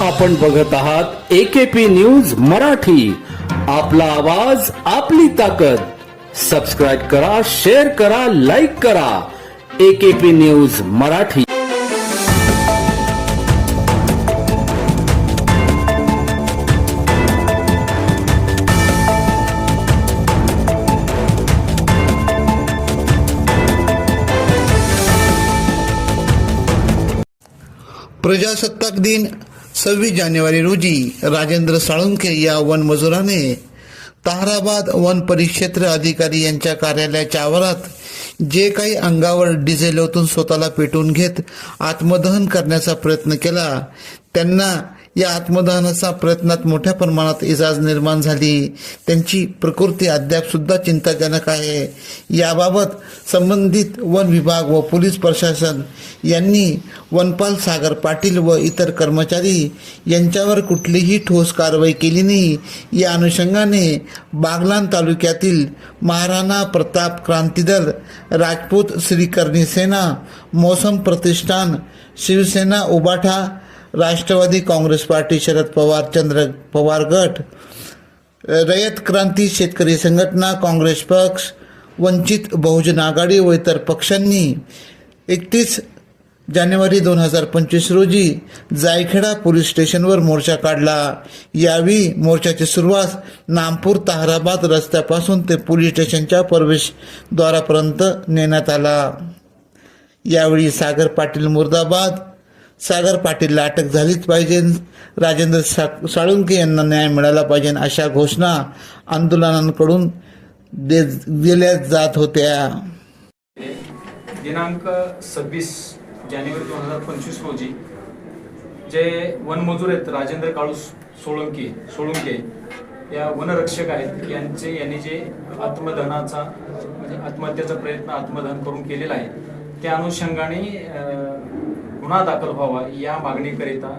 आपण बघत आहात एकेपी न्यूज मराठी. आपला आवाज आपली ताकद. सबस्क्राईब करा शेअर करा लाईक करा. AKP news Marathi. प्रजासत्ताक दिन सव्वीस जानेवारी रोजी राजेंद्र साळुंखे या वनमजुराने ताहराबाद वन परिक्षेत्र अधिकारी यांच्या कार्यालयाच्या आवारात जे काही अंगावर डिझेल ओतून स्वतःला पेटवून घेत आत्मदहन करण्याचा प्रयत्न केला त्यांना या आत्मदहनाचा प्रयत्नात मोठ्या प्रमाणात इजाज निर्माण झाली. त्यांची प्रकृती अद्यापसुद्धा चिंताजनक आहे. याबाबत संबंधित वन विभाग व पोलीस प्रशासन यांनी वनपाल सागर पाटील व इतर कर्मचारी यांच्यावर कुठलीही ठोस कारवाई केली नाही. या अनुषंगाने बागलान तालुक्यातील महाराणा प्रताप क्रांतीदल राजपूत श्रीकर्णी सेना मौसम प्रतिष्ठान शिवसेना उबाठा राष्ट्रवादी काँग्रेस पार्टी शरद पवार चंद्र पवार गट रयत क्रांती शेतकरी संघटना काँग्रेस पक्ष वंचित बहुजन आघाडी व इतर पक्षांनी एकतीस जानेवारी दोन हजार पंचवीस रोजी जायखेडा पोलीस स्टेशनवर मोर्चा काढला. यावेळी मोर्चाची सुरुवात नामपूर ताहराबाद रस्त्यापासून ते पोलीस स्टेशनच्या प्रवेशद्वारापर्यंत नेण्यात आला. यावेळी सागर पाटील मुर्दाबाद सागर पाटीलला अटक झालीच पाहिजे. राजेंद्र सा साळुंके यांना न्याय मिळाला पाहिजे अशा घोषणा आंदोलनांकडून दे दिल्या जात होत्या. दिनांक सव्वीस जानेवारी दोन हजार पंचवीस रोजी जे वनमजूर आहेत राजेंद्र काळू सोळंके सोळुंके या वनरक्षक आहेत यांचे यांनी जे आत्मदहनाचा म्हणजे आत्महत्येचा प्रयत्न आत्मदहन करून केलेला आहे त्या अनुषंगाने गुन्हा दाखल व्हावा या मागणीकरिता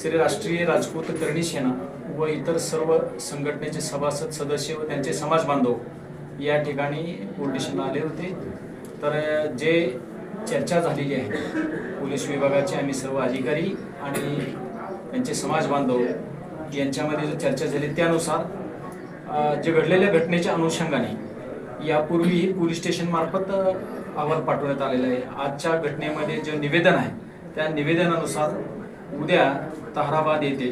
श्री राष्ट्रीय राजपूत करणी सेना व इतर सर्व संघटनेचे सभासद सदस्य व त्यांचे समाज बांधव या ठिकाणी पोलीस आले होते. तर जे चर्चा झालेली आहे पोलीस विभागाचे आम्ही सर्व अधिकारी आणि त्यांचे समाज बांधव यांच्यामध्ये जो चर्चा झाली त्यानुसार जे घडलेल्या घटनेच्या अनुषंगाने यापूर्वी पोलीस स्टेशन मार्फत अहवाल पाठवण्यात आलेला आहे. आजच्या घटनेमध्ये जे निवेदन आहे त्या निवेदनानुसार उद्या ताहराबाद येथे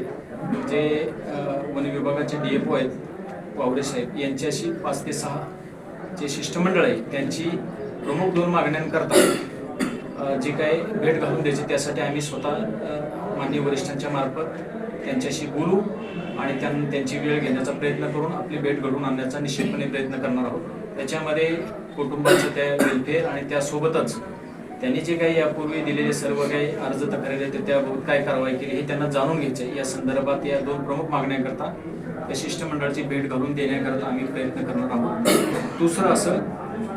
जे वन विभागाचे डी एफ ओ आहेत वावडे साहेब यांच्याशी पाच ते सहा जे शिष्टमंडळ आहे त्यांची प्रमुख दोन मागण्यांकरता जी काही भेट घालून द्यायची त्यासाठी आम्ही स्वतः माननीय वरिष्ठांच्या मार्फत त्यांच्याशी बोलू आणि त्यां त्यांची वेळ घेण्याचा प्रयत्न करून आपली भेट घडवून आणण्याचा निश्चितपणे प्रयत्न करणार आहोत. त्याच्यामध्ये कुटुंबाचं त्या वेलफेअर आणि त्यासोबतच त्यांनी जे काही यापूर्वी दिलेले सर्व काही अर्ज तक्रारी आहेत त्याबाबत काय कारवाई केली हे त्यांना जाणून घ्यायचे आहे. या संदर्भात या दोन प्रमुख मागण्याकरता या शिष्टमंडळाची भेट घालून देण्याकरता आम्ही प्रयत्न करणार आहोत. दुसरं असं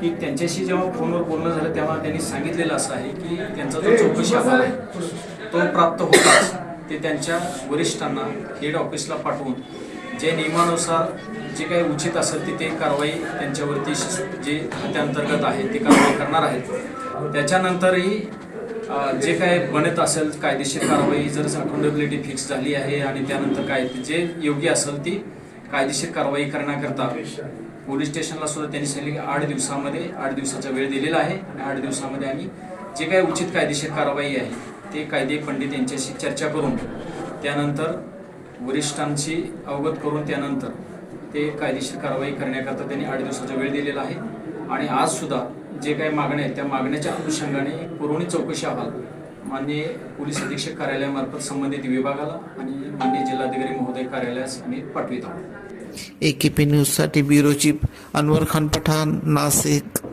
की त्यांच्याशी जेव्हा फोनवर बोलणं झालं तेव्हा त्यांनी सांगितलेलं असं आहे की त्यांचा जो चौकशी अहवाल आहे तो प्राप्त होताच. ते त्यांच्या वरिष्ठांना हेड ऑफिसला पाठवून जे नियमानुसार जे काही उचित असेल तिथे ते कारवाई त्यांच्यावरती जे खात्याअंतर्गत आहे ते कारवाई करणार आहेत. त्याच्यानंतरही जे काय बनत असेल कायदेशीर कारवाई जर अकाउंटेबिलिटी फिक्स झाली आहे आणि त्यानंतर काय जे योग्य असेल ती कायदेशीर कारवाई करण्याकरता पोलीस स्टेशनला सुद्धा त्यांनी सांगितले की आठ दिवसामध्ये आठ दिवसाचा वेळ दिलेला आहे आणि आठ दिवसामध्ये आम्ही जे काही उचित कायदेशीर कारवाई आहे ते कायदे पंडित यांच्याशी चर्चा करून त्यानंतर वरिष्ठांशी अवगत करून त्यानंतर ते कायदेशीर कारवाई करण्याकरता त्यांनी आठ दिवसाचा वेळ दिलेला आहे. आणि आज सुद्धा जे काही मागण्या आहेत त्या मागण्याच्या अनुषंगाने पुरवणी चौकशी अहवाल माननीय पोलीस अधीक्षक कार्यालयामार्फत संबंधित विभागाला आणि माननीय जिल्हाधिकारी महोदय कार्यालयास आम्ही पाठवित आहोत. ए के पी न्यूजसाठी ब्युरो चीफ अनवर खान पठाण नाशिक.